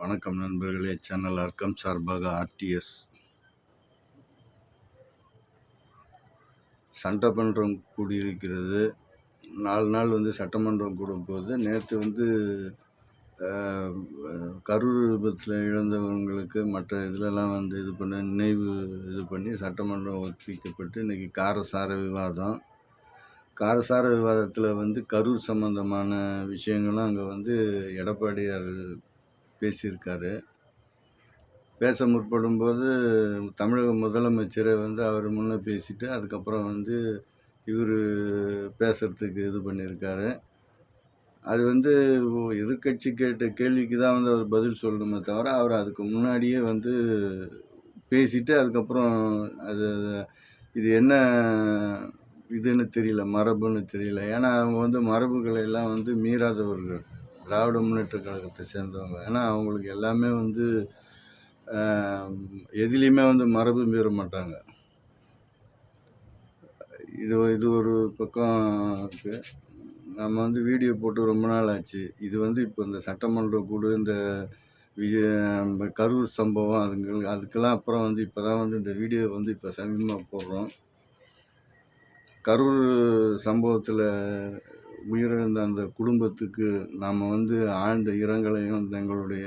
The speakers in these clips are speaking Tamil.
வணக்கம் நண்பர்களே சேனல் அர்க்கம் சார்பாக ஆர்டிஎஸ் சட்டமன்றம் கூடியிருக்கிறது. நாலு நாள் வந்து சட்டமன்றம் கூடும்போது நேற்று வந்து கரூர் விபத்தில் இழந்தவங்களுக்கு மற்ற இதிலெல்லாம் வந்து இது பண்ண நினைவு இது பண்ணி சட்டமன்றம் ஒத்திவைக்கப்பட்டு இன்றைக்கி காரசார விவாதம். காரசார விவாதத்தில் வந்து கரூர் சம்பந்தமான விஷயங்களும் அங்கே வந்து எடப்பாடியார் பேசியிருக்காரு. பேச முற்படும்போது தமிழக முதலமைச்சரை வந்து அவர் முன்னே பேசிட்டு அதுக்கப்புறம் வந்து இவர் பேசுகிறதுக்கு இது பண்ணியிருக்காரு. அது வந்து எதிர்கட்சி கேட்ட கேள்விக்கு தான் வந்து அவர் பதில் சொல்லணுமே தவிர அவர் அதுக்கு முன்னாடியே வந்து பேசிட்டு அதுக்கப்புறம் அது அது- இது என்ன இதுன்னு தெரியல மரபுன்னு தெரியல. ஏன்னா அவங்க வந்து மரபுகளை எல்லாம் வந்து மீறாதவர்கள். திராவிட முன்னேற்ற கழகத்தை சேர்ந்தவங்க. ஏன்னா அவங்களுக்கு எல்லாமே வந்து எதிலையுமே எதுலேயுமே வந்து மரபு மீற மாட்டாங்க. இது இது ஒரு பக்கம் இருக்குது நம்ம வந்து வீடியோ போட்டு ரொம்ப நாள் ஆச்சு. இது வந்து இப்போ இந்த சட்டமன்ற கூட இந்த கரூர் சம்பவம் அதுங்களுக்கு அதுக்கெல்லாம் அப்புறம் வந்து இப்போ தான் வந்து இந்த வீடியோ வந்து இப்போ சமீபமாக போடுறோம். கரூர் சம்பவத்தில் உயிரிழந்த அந்த குடும்பத்துக்கு நாம் வந்து ஆழ்ந்த இரங்கலையும் எங்களுடைய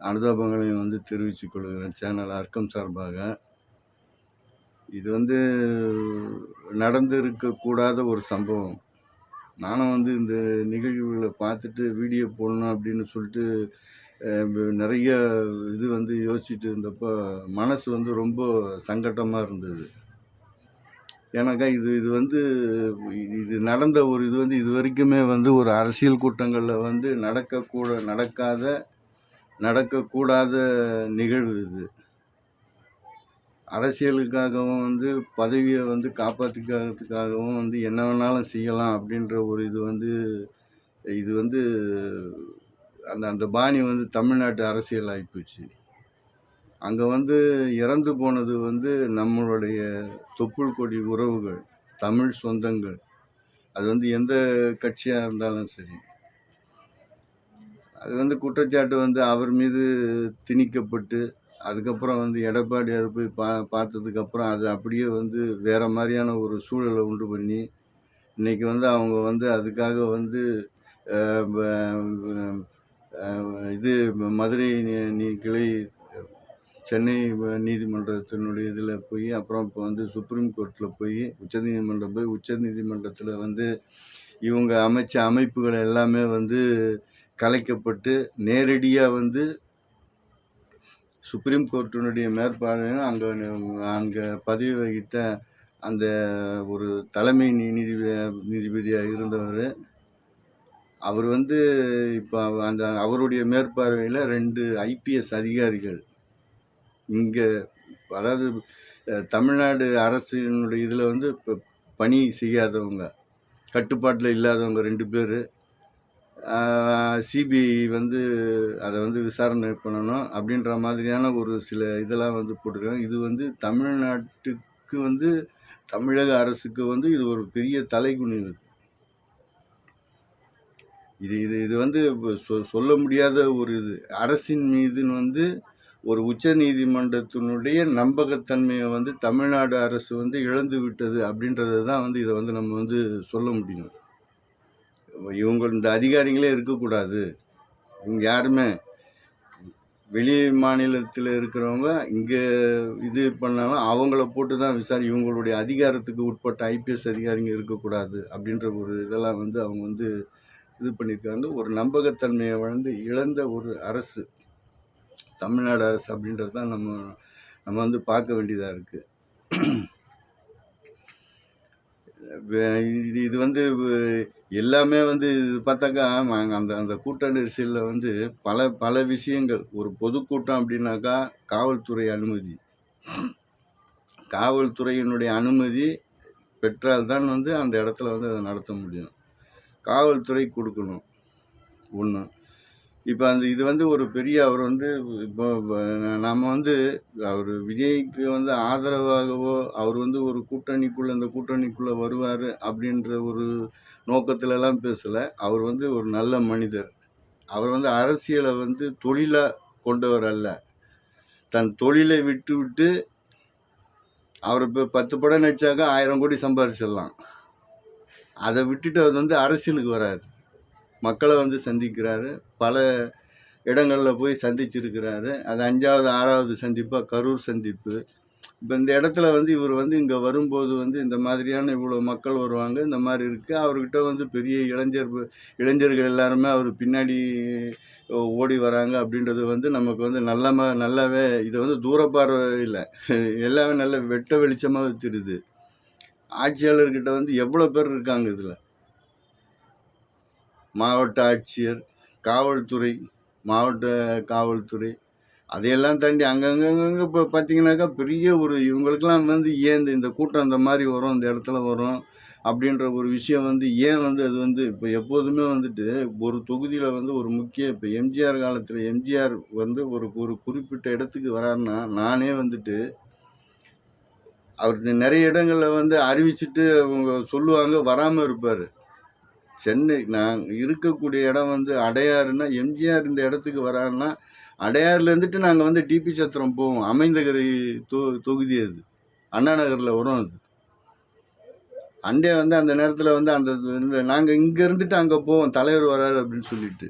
அனுதாபங்களையும் வந்து தெரிவித்துக் கொள்கிறேன் சேனல் அர்க்கம் சார்பாக. இது வந்து நடந்திருக்கக்கூடாத ஒரு சம்பவம். நானும் வந்து இந்த நிகழ்வுகளை பார்த்துட்டு வீடியோ போடணும் அப்படின்னு சொல்லிட்டு நிறைய இது வந்து யோசிச்சுட்டு இருந்தப்போ மனசு வந்து ரொம்ப சங்கட்டமாக இருந்தது. ஏன்னாக்கா இது இது வந்து இது நடந்த ஒரு இது வந்து இது வரைக்குமே வந்து ஒரு அரசியல் கூட்டங்களில் வந்து நடக்கக்கூட நடக்காத நடக்கக்கூடாத நிகழ்வு இது. அரசியலுக்காகவும் வந்து பதவியை வந்து காப்பாற்றிக்கிறதுக்காகவும் வந்து என்ன வேணாலும் செய்யலாம் அப்படின்ற ஒரு இது வந்து இது வந்து அந்த அந்த பாணி வந்து தமிழ்நாட்டு அரசியல் ஆகிப்போச்சு அங்கே வந்து இறந்து போனது வந்து நம்மளுடைய தொப்புள் கொடி உறவுகள் தமிழ் சொந்தங்கள். அது வந்து எந்த கட்சியாக இருந்தாலும் சரி. அது வந்து குற்றச்சாட்டு வந்து அவர் மீது திணிக்கப்பட்டு அதுக்கப்புறம் வந்து எடப்பாடியார் போய் பா பார்த்ததுக்கப்புறம் அது அப்படியே வந்து வேறு மாதிரியான ஒரு சூழலை உண்டு பண்ணி இன்னைக்கு வந்து அவங்க வந்து அதுக்காக வந்து இது மதுரை நீ- நீ கிளை சென்னை நீதிமன்றத்தினுடைய இதில் போய் அப்புறம் இப்போ வந்து சுப்ரீம் கோர்ட்டில் போய் உச்சநீதிமன்றம் போய் உச்சநீதிமன்றத்தில் வந்து இவங்க அமைச்ச அமைப்புகள் எல்லாமே வந்து கலைக்கப்பட்டு நேரடியாக வந்து சுப்ரீம் கோர்ட்டினுடைய மேற்பார்வையும் அங்கே அங்கே பதவி வகித்த அந்த ஒரு தலைமை நீதிபதி நீதிபதியாக இருந்தவர். அவர் வந்து இப்போ அந்த அவருடைய மேற்பார்வையில் ரெண்டு ஐபிஎஸ் அதிகாரிகள் இங்கே அதாவது தமிழ்நாடு அரசினுடைய இதில் வந்து இப்போ பணி செய்யாதவங்க கட்டுப்பாட்டில் இல்லாதவங்க ரெண்டு பேர். சிபிஐ வந்து அதை வந்து விசாரணை பண்ணணும் அப்படின்ற மாதிரியான ஒரு சில இதெல்லாம் வந்து போட்டிருக்காங்க. இது வந்து தமிழ்நாட்டுக்கு வந்து தமிழக அரசுக்கு வந்து இது ஒரு பெரிய தலைகுனிவு இது. இது இது வந்து சொ- சொல்ல முடியாத ஒரு இது. அரசின் மீதுன்னு வந்து ஒரு உச்ச நீதிமன்றத்தினுடைய நம்பகத்தன்மையை வந்து தமிழ்நாடு அரசு வந்து இழந்து விட்டது அப்படின்றது தான் வந்து இதை வந்து நம்ம வந்து சொல்ல முடியும். இவங்க இந்த அதிகாரிகளே இருக்கக்கூடாது. இவங்க யாருமே வெளி மாநிலத்தில் இருக்கிறவங்க இங்கே இது பண்ணாலும் அவங்கள போட்டு தான் விசாரி இவங்களுடைய அதிகாரத்துக்கு உட்பட்ட ஐபிஎஸ் அதிகாரிங்க இருக்கக்கூடாது அப்படின்ற ஒரு இதெல்லாம் வந்து அவங்க வந்து இது பண்ணியிருக்காங்க. ஒரு நம்பகத்தன்மையை வளர்ந்து இழந்த ஒரு அரசு. தமிழ்நாடு அரசு அப்படின்றது தான் நம்ம நம்ம வந்து பார்க்க வேண்டியதாக இருக்குது இது இது வந்து எல்லாமே வந்து இது பார்த்தாக்கா அந்த அந்த கூட்ட நெரிசலில் வந்து பல பல விஷயங்கள். ஒரு பொதுக்கூட்டம் அப்படின்னாக்கா காவல்துறை அனுமதி. காவல்துறையினுடைய அனுமதி பெற்றால்தான் வந்து அந்த இடத்துல வந்து அதை நடத்த முடியும். காவல்துறை கொடுக்கணும். ஒன்று இப்போ அந்த இது வந்து ஒரு பெரிய அவர் வந்து இப்போ நம்ம வந்து அவர் விஜய்க்கு வந்து ஆதரவாகவோ அவர் வந்து ஒரு கூட்டணிக்குள்ளே இந்த கூட்டணிக்குள்ளே வருவார் அப்படின்ற ஒரு நோக்கத்துலலாம் பேசலை. அவர் வந்து ஒரு நல்ல மனிதர். அவர் வந்து அரசியலை வந்து தொழிலாக கொண்டவர் அல்ல. தன் தொழிலை விட்டு விட்டு அவர் இப்போ பத்து படம் நடிச்சாக்கா ஆயிரம் கோடி சம்பாரிச்சிடலாம். அதை விட்டுட்டு அவர் வந்து அரசியலுக்கு வராரு. மக்களை வந்து சந்திக்கிறாரு. பல இடங்களில் போய் சந்திச்சிருக்கிறாரு. அது அஞ்சாவது ஆறாவது சந்திப்பாக கரூர் சந்திப்பு. இப்போ இந்த இடத்துல வந்து இவர் வந்து இங்கே வரும்போது வந்து இந்த மாதிரியான இவ்வளோ மக்கள் வருவாங்க இந்த மாதிரி இருக்குது அவர்கிட்ட வந்து பெரிய இளைஞர் இளைஞர்கள் எல்லாருமே அவர் பின்னாடி ஓடி வராங்க அப்படின்றது வந்து நமக்கு வந்து நல்ல நல்லாவே இது வந்து தூரப்பார்வை இல்லை எல்லாமே நல்ல வெட்ட வெளிச்சமாக தெரியுது ஆட்சியாளர்கிட்ட வந்து எவ்வளோ பேர் இருக்காங்க இதில்? மாவட்ட ஆட்சியர் காவல்துறை மாவட்ட காவல்துறை அதையெல்லாம் தாண்டி அங்கங்கங்க இப்போ பார்த்தீங்கன்னாக்கா பெரிய ஒரு இவங்களுக்கெல்லாம் வந்து ஏன் இந்த இந்த கூட்டம் இந்த மாதிரி வரும் இந்த இடத்துல வரும் அப்படின்ற ஒரு விஷயம் வந்து ஏன் வந்து அது வந்து இப்போ எப்போதுமே வந்துட்டு ஒரு தொகுதியில் வந்து ஒரு முக்கிய இப்போ எம்ஜிஆர் காலத்தில் எம்ஜிஆர் வந்து ஒரு ஒரு குறிப்பிட்ட இடத்துக்கு வராருன்னா நானே வந்துட்டு அவர் நிறைய இடங்களில் வந்து அறிவிச்சிட்டு அவங்க சொல்லுவாங்க வராமல் இருப்பார். சென்னை நான் இருக்கக்கூடிய இடம் வந்து அடையாறுனா எம்ஜிஆர் இந்த இடத்துக்கு வராருன்னா அடையாறுலேருந்துட்டு நாங்கள் வந்து டிபி சத்திரம் போவோம். அமைந்தகரை தொ தொகுதி அது. அண்ணா நகரில் வரும் அது. அண்டே வந்து அந்த நேரத்தில் வந்து அந்த நாங்கள் இங்கே இருந்துட்டு அங்கே போவோம். தலைவர் வராரு அப்படின்னு சொல்லிட்டு.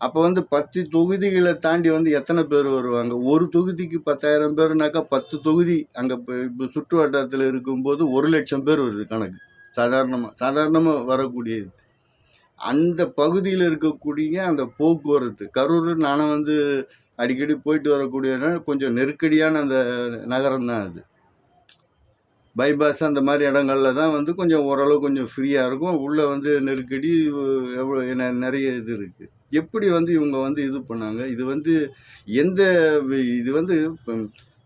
அப்போ வந்து பத்து தொகுதிகளை தாண்டி வந்து எத்தனை பேர் வருவாங்க? ஒரு தொகுதிக்கு பத்தாயிரம் பேர்னாக்கா பத்து தொகுதி அங்கே இப்போ சுற்று வட்டாரத்தில் இருக்கும்போது ஒரு லட்சம் பேர் வருது கணக்கு. சாதாரணமாக சாதாரணமாக வரக்கூடியது. அந்த பகுதியில் இருக்கக்கூடிய அந்த போக்குவரத்து கரூர் நானும் வந்து அடிக்கடி போயிட்டு வரக்கூடிய கொஞ்சம் நெருக்கடியான அந்த நகரம் தான் அது. பைபாஸ் அந்த மாதிரி இடங்கள்ல தான் வந்து கொஞ்சம் ஓரளவு கொஞ்சம் ஃப்ரீயாக இருக்கும். உள்ளே வந்து நெருக்கடி எவ்வளோ என்ன நிறைய இது இருக்குது எப்படி வந்து இவங்க வந்து இது பண்ணாங்க? இது வந்து எந்த வி- இது வந்து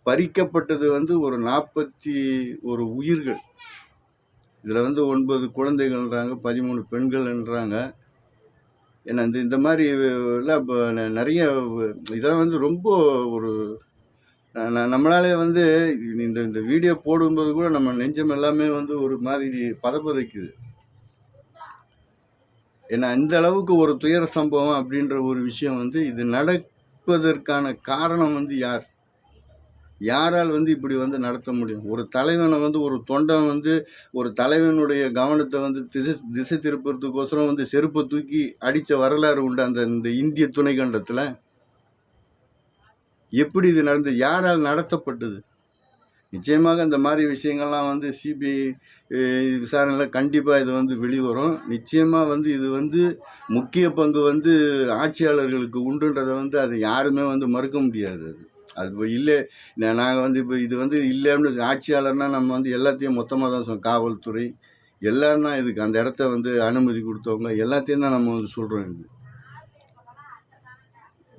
பறிக்கப்பட்டது வந்து ஒரு நாற்பத்தி ஒரு உயிர்கள். இதில் வந்து ஒன்பது குழந்தைகள்ன்றாங்க பதிமூணு பெண்கள்ன்றாங்க. ஏன்னா இந்த இந்த மாதிரி எல்லாம் இப்போ நிறைய இதெல்லாம் வந்து ரொம்ப ஒரு நம்மளாலே வந்து இந்த இந்த வீடியோ போடும்போது கூட நம்ம நெஞ்சம் எல்லாமே வந்து ஒரு மாதிரி பதப்பதைக்குது. ஏன்னா இந்த அளவுக்கு ஒரு துயர சம்பவம் அப்படின்ற ஒரு விஷயம் வந்து இது நடப்பதற்கான காரணம் வந்து யார்? யாரால் வந்து இப்படி வந்து நடத்த முடியும்? ஒரு தலைவனை வந்து ஒரு தொண்டன் வந்து ஒரு தலைவனுடைய கவனத்தை வந்து திசை திசை திருப்புறதுக்கோசரம் வந்து செருப்பை தூக்கி அடித்த வரலாறு உண்டு அந்த இந்த இந்திய துணைக்கண்டத்தில். எப்படி இது நடந்து யாரால் நடத்தப்பட்டது? நிச்சயமாக இந்த மாதிரி விஷயங்கள்லாம் வந்து சிபிஐ விசாரணையில் கண்டிப்பாக இது வந்து வெளிவரும். நிச்சயமாக வந்து இது வந்து முக்கிய பங்கு வந்து ஆட்சியாளர்களுக்கு உண்டுன்றதை வந்து அது யாருமே வந்து மறுக்க முடியாது அது. அது இல்லை நாங்கள் வந்து இப்போ இது வந்து இல்லைன்னு ஆட்சியாளர்னா நம்ம வந்து எல்லாத்தையும் மொத்தமாக தான் சொல்லுவோம் காவல்துறை எல்லாரும் தான் இதுக்கு அந்த இடத்த வந்து அனுமதி கொடுத்தவங்க எல்லாத்தையும் தான் நம்ம வந்து சொல்கிறோம் இது.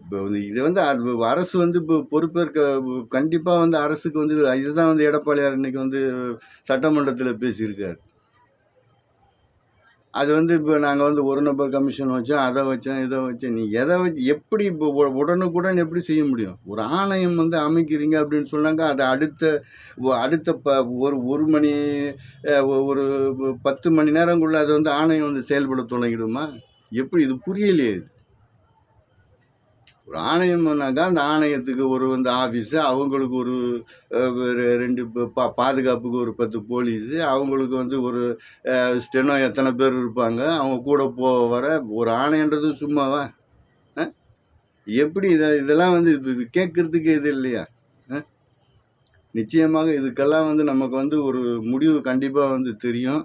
இப்போ வந்து இது வந்து அது அரசு வந்து இப்போ பொறுப்பேற்க கண்டிப்பாக வந்து அரசுக்கு வந்து இதுதான் வந்து எடப்பாடியார் இன்றைக்கி வந்து சட்டமன்றத்தில் பேசியிருக்காரு. அது வந்து இப்போ நாங்கள் வந்து ஒரு நபர் கமிஷன் வச்சோம் அதை வச்சோம் இதை வச்சோம். நீ எதை வச்சு எப்படி இப்போ உடனுக்குடன் எப்படி செய்ய முடியும்? ஒரு ஆணையம் வந்து அமைக்கிறீங்க அப்படின்னு சொன்னாங்க அதை அடுத்த அடுத்த ப ஒரு ஒரு மணி ஒரு பத்து மணி நேரங்குள்ளே அதை வந்து ஆணையம் வந்து செயல்பட தொடங்கிடுமா? எப்படி? இது புரியலையே இது. ஒரு ஆணையம்னாக்கா அந்த ஆணையத்துக்கு ஒரு வந்து ஆஃபீஸு அவங்களுக்கு ஒரு ரெ- ரெண்டு பா பாதுகாப்புக்கு ஒரு பத்து போலீஸு அவங்களுக்கு வந்து ஒரு ஸ்டெனோ எத்தனை பேர் இருப்பாங்க அவங்க கூட போக வர ஒரு ஆணையன்றது சும்மாவா? எப்படி இதை இதெல்லாம் வந்து இது இது கேட்கறதுக்கு இது இல்லையா? நிச்சயமாக இதுக்கெல்லாம் வந்து நமக்கு வந்து ஒரு முடிவு கண்டிப்பாக வந்து தெரியும்.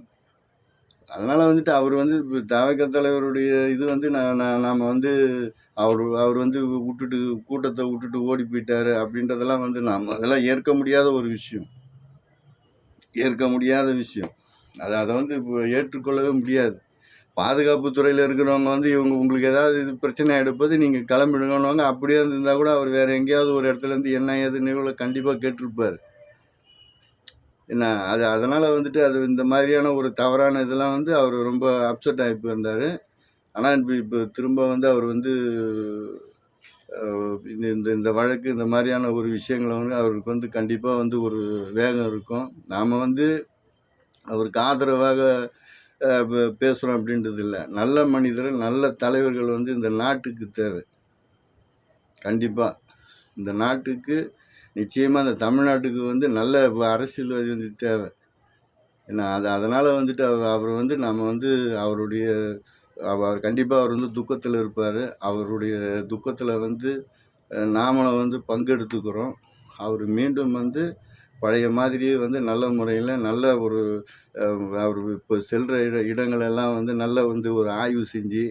அதனால் வந்துட்டு அவர் வந்து தவக்க தலைவருடைய இது வந்து நான் நான் நாம் வந்து அவர் அவர் வந்து விட்டுட்டு கூட்டத்தை விட்டுட்டு ஓடி போயிட்டாரு அப்படின்றதெல்லாம் வந்து நாம் அதெல்லாம் ஏற்க முடியாத ஒரு விஷயம். ஏற்க முடியாத விஷயம். அதை அதை வந்து இப்போ ஏற்றுக்கொள்ளவே முடியாது. பாதுகாப்பு துறையில் இருக்கிறவங்க வந்து இவங்க உங்களுக்கு ஏதாவது இது பிரச்சனை எடுப்பது நீங்கள் கிளம்பிடுங்கன்னு அப்படியே இருந்திருந்தால் கூட அவர் வேறு எங்கேயாவது ஒரு இடத்துல இருந்து என்ன ஏது நிகழ்வுல கண்டிப்பாக கேட்டிருப்பார். என்ன அது அதனால் வந்துட்டு அது இந்த மாதிரியான ஒரு தவறான இதெல்லாம் வந்து அவர் ரொம்ப அப்செட் ஆகி போயிருந்தார். ஆனால் இப்போ இப்போ திரும்ப வந்து அவர் வந்து இந்த இந்த இந்த வழக்கு இந்த மாதிரியான ஒரு விஷயங்களை வந்து அவருக்கு வந்து கண்டிப்பாக வந்து ஒரு வேகம் இருக்கும். நாம் வந்து அவருக்கு ஆதரவாக பேசுகிறோம் அப்படின்றது இல்லை. நல்ல மனிதர் நல்ல தலைவர்கள் வந்து இந்த நாட்டுக்கு தேவை. கண்டிப்பாக இந்த நாட்டுக்கு நிச்சயமாக இந்த தமிழ்நாட்டுக்கு வந்து நல்ல அரசியல்வாதி வந்து தேவை. ஏன்னா அது அதனால் வந்துட்டு அவர் அவர் வந்து நம்ம வந்து அவருடைய அவர் கண்டிப்பாக அவர் வந்து துக்கத்தில் இருப்பார். அவருடைய துக்கத்தில் வந்து அஹ், நாமளும் வந்து பங்கெடுத்துக்கிறோம். அவர் மீண்டும் வந்து பழைய மாதிரியே வந்து நல்ல முறையில் நல்ல ஒரு அவர் இப்போ செல்கிற இட இடங்களெல்லாம் வந்து நல்ல வந்து ஒரு ஆய்வு செஞ்சு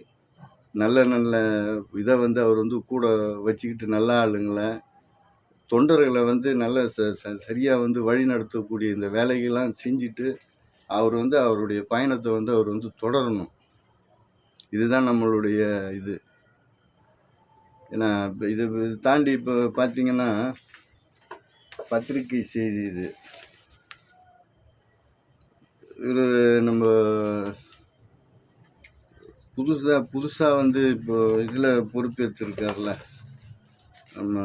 நல்ல நல்ல இதை வந்து அவர் வந்து கூட வச்சுக்கிட்டு நல்ல ஆளுங்களை தொண்டர்களை வந்து நல்ல ச ச சரியாக வந்து வழி நடத்தக்கூடிய இந்த வேலைகள்லாம் செஞ்சுட்டு அவர் வந்து அவருடைய பயணத்தை வந்து அவர் வந்து தொடரணும். இதுதான் நம்மளுடைய இது. ஏன்னா இப்போ இது தாண்டி இப்போ பார்த்தீங்கன்னா பத்திரிகை செய்தி இது. இவர் நம்ம புதுசாக புதுசாக வந்து இப்போ இதில் பொறுப்பேற்றிருக்கார்ல நம்ம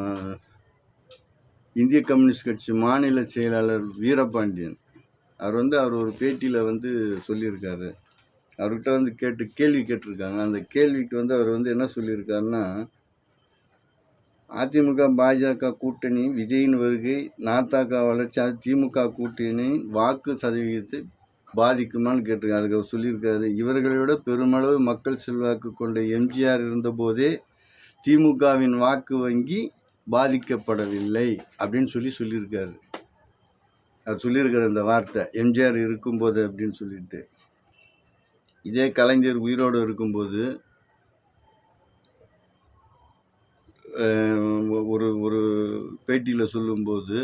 இந்திய கம்யூனிஸ்ட் கட்சி மாநில செயலாளர் வீரபாண்டியன். அவர் வந்து அவர் ஒரு பேட்டியில் வந்து சொல்லியிருக்காரு. அவர்கிட்ட வந்து கேட்டு கேள்வி கேட்டிருக்காங்க. அந்த கேள்விக்கு வந்து அவர் வந்து என்ன சொல்லியிருக்காருன்னா அதிமுக பாஜக கூட்டணி விஜயின் வருகை நாத்தாக்கா வளர்ச்சி திமுக கூட்டணி வாக்கு சதவீதத்தை பாதிக்குமான்னு கேட்டிருக்காங்க. அதுக்கு அவர் சொல்லியிருக்காரு. இவர்களை விட பெருமளவு மக்கள் செல்வாக்கு கொண்ட எம்ஜிஆர் இருந்தபோதே திமுகவின் வாக்கு வங்கி பாதிக்கப்படவில்லை அப்படின்னு சொல்லி சொல்லியிருக்காரு. அவர் சொல்லியிருக்கிற அந்த வார்த்தை எம்ஜிஆர் இருக்கும்போது அப்படின்னு சொல்லிட்டு. இதே கலைஞர் உயிரோடு இருக்கும்போது ஒரு ஒரு பேட்டியில் சொல்லும்போது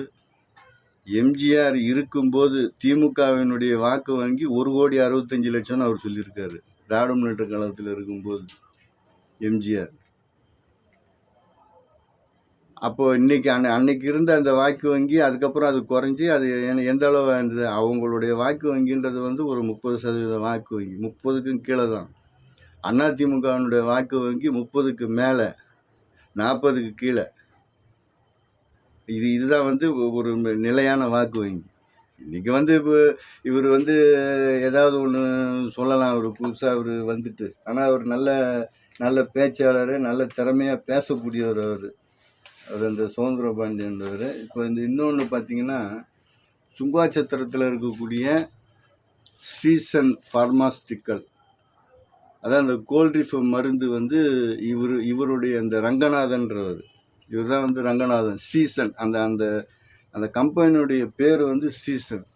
எம்ஜிஆர் இருக்கும்போது திமுகவினுடைய வாக்கு வங்கி ஒரு கோடி அறுபத்தஞ்சு லட்சம்னு அவர் சொல்லியிருக்காரு. திராவிட முன்னேற்ற கழகத்தில் இருக்கும்போது எம்ஜிஆர். அப்போது இன்றைக்கி அன்னை அன்னைக்கு இருந்த அந்த வாக்கு வங்கி அதுக்கப்புறம் அது குறைஞ்சி அது எந்த அளவு இருந்தது அவங்களுடைய வாக்கு வங்கின்றது வந்து ஒரு முப்பது சதவீத வாக்கு வங்கி. முப்பதுக்கும் கீழே தான். அதிமுகவினுடைய வாக்கு வங்கி முப்பதுக்கு மேலே நாற்பதுக்கு கீழே. இது இதுதான் வந்து ஒரு நிலையான வாக்கு வங்கி. இன்றைக்கி வந்து இப்போ இவர் வந்து ஏதாவது ஒன்று சொல்லலாம். அவர் புதுசாக அவர் வந்துட்டு. ஆனால் அவர் நல்ல நல்ல பேச்சாளர் நல்ல திறமையாக பேசக்கூடியவர் அவர். அவர் அந்த சுதந்திர பாண்டியன்றவர் இப்போ இந்த இன்னொன்று பார்த்தீங்கன்னா சுங்காச்சத்திரத்தில் இருக்கக்கூடிய ஸ்ரீசன் ஃபார்மாஸ்டிக்கல் அதான் அந்த கோல்ட்ரிஃப் மருந்து வந்து இவர் இவருடைய அந்த ரங்கநாதன்றவர். இவர் தான் வந்து ரங்கநாதன் ஸ்ரீசன். அந்த அந்த அந்த கம்பெனியுடைய பேர் வந்து ஸ்ரீசன்.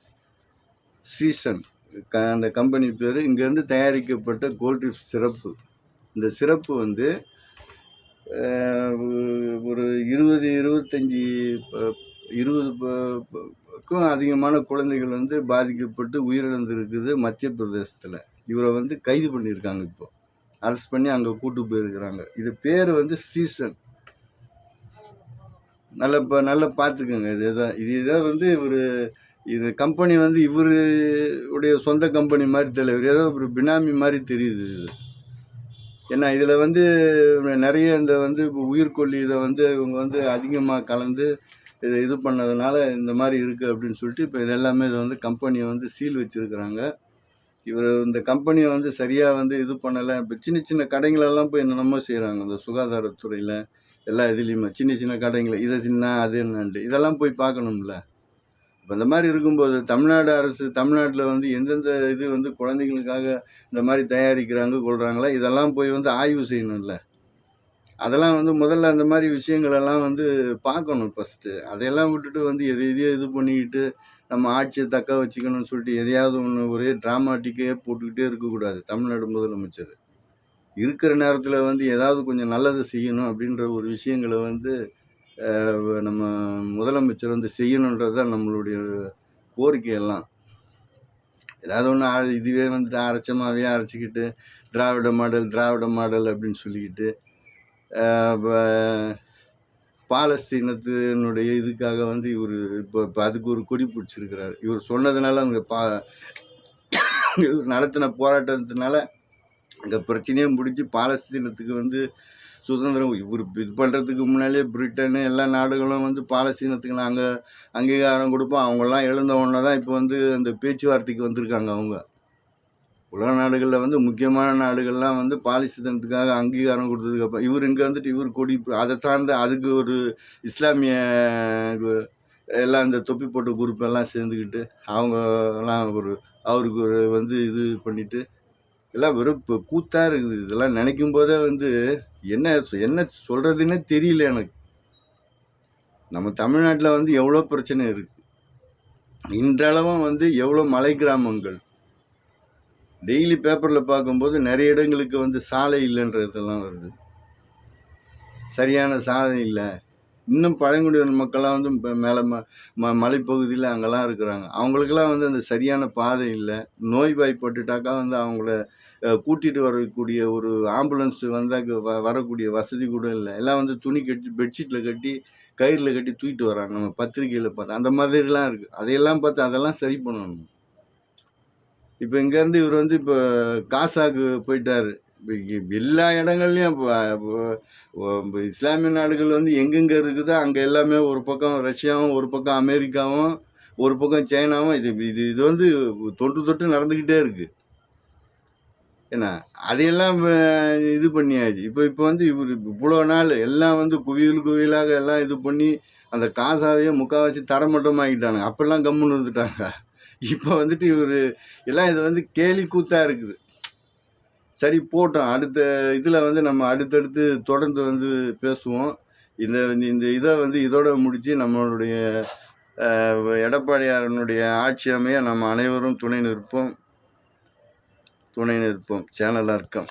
ஸ்ரீசன். க அந்த கம்பெனி பேர். இங்கேருந்து தயாரிக்கப்பட்ட கோல்ட்ரிஃப் சிறப்பு. இந்த சிறப்பு வந்து ஒரு இருபது இருபத்தஞ்சி ப- இருபது ப- அதிகமான குழந்தைகள் வந்து பாதிக்கப்பட்டு உயிரிழந்திருக்குது மத்திய பிரதேசத்தில். இவரை வந்து கைது பண்ணியிருக்காங்க இப்போ. அரெஸ்ட் பண்ணி அங்கே கூட்டு போயிருக்கிறாங்க. இது பேர் வந்து ஸ்ரீசன். நல்ல இப்போ நல்லா பார்த்துக்கோங்க. இது இதான் இது இதான் வந்து ஒரு இது கம்பெனி வந்து இவரு உடைய சொந்த கம்பெனி மாதிரி தெரியல. இவர் ஏதோ ஒரு பினாமி மாதிரி தெரியுது இது. ஏன்னா இதில் வந்து நிறைய இந்த வந்து உயிர்கொல்லி இதை வந்து இவங்க வந்து அதிகமாக கலந்து இதை இது பண்ணதுனால இந்த மாதிரி இருக்குது அப்படின்னு சொல்லிட்டு இப்போ இதெல்லாமே இதை வந்து கம்பெனியை வந்து சீல் வச்சுருக்குறாங்க. இவர் இந்த கம்பெனியை வந்து சரியாக வந்து இது பண்ணலை. இப்போ சின்ன சின்ன கடைங்களெல்லாம் போய் என்னென்னமோ செய்கிறாங்க இந்த சுகாதாரத்துறையில் எல்லா இதுலேயுமே சின்ன சின்ன கடைங்களை இதை சின்ன அது என்னன்ட்டு இதெல்லாம் போய் பார்க்கணும்ல. இப்போ இந்த மாதிரி இருக்கும்போது தமிழ்நாடு அரசு தமிழ்நாட்டில் வந்து எந்தெந்த இது வந்து குழந்தைங்களுக்காக இந்த மாதிரி தயாரிக்கிறாங்க கொள்கிறாங்களா இதெல்லாம் போய் வந்து ஆய்வு செய்யணும்ல. அதெல்லாம் வந்து முதல்ல அந்த மாதிரி விஷயங்களெல்லாம் வந்து பார்க்கணும் ஃபஸ்ட்டு அதையெல்லாம் விட்டுட்டு வந்து எதை எதையோ இது பண்ணிக்கிட்டு நம்ம ஆட்சியை தக்க வச்சுக்கணும்னு சொல்லிட்டு எதையாவது ஒன்று ஒரே ட்ராமாட்டிக்கே போட்டுக்கிட்டே இருக்கக்கூடாது தமிழ்நாடு முதலமைச்சர். இருக்கிற நேரத்தில் வந்து ஏதாவது கொஞ்சம் நல்லது செய்யணும் அப்படின்ற ஒரு விஷயங்களை வந்து நம்ம முதலமைச்சர் வந்து செய்யணுன்றது தான் நம்மளுடைய கோரிக்கையெல்லாம். ஏதாவது ஒன்று இதுவே வந்துட்டு அரைச்சமாகவே அரைச்சிக்கிட்டு திராவிட மாடல் திராவிட மாடல் அப்படின்னு சொல்லிக்கிட்டு பாலஸ்தீனத்தினுடைய இதுக்காக வந்து இவர் இப்போ இப்போ அதுக்கு ஒரு கொடி பிடிச்சிருக்கிறார். இவர் சொன்னதுனால அங்கே பா இவர் நடத்தின போராட்டத்தினால இந்த பிரச்சனையே முடிஞ்சு பாலஸ்தீனத்துக்கு வந்து சுதந்திரம் இவர் இது பண்ணுறதுக்கு முன்னாலே பிரிட்டனு எல்லா நாடுகளும் வந்து பாலஸ்தீனத்துக்கு நாங்கள் அங்கீகாரம் கொடுப்போம். அவங்கெல்லாம் எழுந்த உடனே தான் இப்போ வந்து அந்த பேச்சுவார்த்தைக்கு வந்திருக்காங்க அவங்க. உலக நாடுகளில் வந்து முக்கியமான நாடுகள்லாம் வந்து பாலிஸ்தீனத்துக்காக அங்கீகாரம் கொடுத்ததுக்கு அப்புறம் இவர் இங்கே வந்துட்டு இவர் கொடி அதை சார்ந்த அதுக்கு ஒரு இஸ்லாமிய கு- எல்லாம் இந்த தொப்பி போட்ட குரூப் எல்லாம் சேர்ந்துக்கிட்டு அவங்கலாம் ஒரு அவருக்கு ஒரு வந்து இது பண்ணிட்டு எல்லாம் வெறும் இப்போ கூத்தாக இருக்குது. இதெல்லாம் நினைக்கும் போதே வந்து என்ன என்ன சொல்கிறதுன்னே தெரியல எனக்கு. நம்ம தமிழ்நாட்டில் வந்து எவ்வளோ பிரச்சனை இருக்குது இன்றளவும் வந்து எவ்வளோ மலை கிராமங்கள். டெய்லி பேப்பரில் பார்க்கும்போது நிறைய இடங்களுக்கு வந்து சாலை இல்லைன்றதெல்லாம் வருது. சரியான சாலை இல்லை. இன்னும் பழங்குடியின மக்கள்லாம் வந்து இப்போ மேலே ம ம மலைப்பகுதியில் அங்கெல்லாம் இருக்கிறாங்க. அவங்களுக்கெல்லாம் வந்து அந்த சரியான பாதை இல்லை. நோய்வாய்ப்பட்டுட்டாக்கா வந்து அவங்கள கூட்டிகிட்டு வரக்கூடிய ஒரு ஆம்புலன்ஸ் வந்தால் வ வரக்கூடிய வசதி கூட இல்லை. எல்லாம் வந்து துணி கட்டி பெட்ஷீட்டில் கட்டி கயிறில் கட்டி தூக்கிட்டு வராங்க. நம்ம பத்திரிக்கையில் பார்த்து. அந்த மாதிரிலாம் இருக்குது அதையெல்லாம் பார்த்து அதெல்லாம் சரி பண்ணணும். இப்போ இங்கேருந்து இவர் வந்து இப்போ காசாக்கு போயிட்டார். எல்லா இடங்கள்லையும் இப்போ இஸ்லாமிய நாடுகள் வந்து எங்கெங்கே இருக்குதோ அங்கே எல்லாமே ஒரு பக்கம் ரஷ்யாவும் ஒரு பக்கம் அமெரிக்காவும் ஒரு பக்கம் சைனாவும் இது இது இது வந்து தொட்டு தொட்டு நடந்துக்கிட்டே இருக்குது என்ன அதையெல்லாம் இது பண்ணியாச்சு. இப்போ இப்போ வந்து இவர் இவ்வளோ நாள் எல்லாம் வந்து குவியல் குவியலாக எல்லாம் இது பண்ணி அந்த காசாவையே முக்கால்வாசி தரமட்டமாகிட்டானுங்க அப்போல்லாம் கம்முன்னு வந்துட்டாங்க இப்போ வந்துட்டு இவர் எல்லாம் இது வந்து கேலி கூத்தாக இருக்குது. சரி போட்டோம். அடுத்த இதில் வந்து நம்ம அடுத்தடுத்து தொடர்ந்து வந்து பேசுவோம். இந்த இந்த இதை வந்து இதோட முடித்து நம்மளுடைய எடப்பாடியாரனுடைய ஆட்சி அமைய நம்ம அனைவரும் துணை நிற்போம். துணை நிற்போம். சேனலாக இருக்கோம்.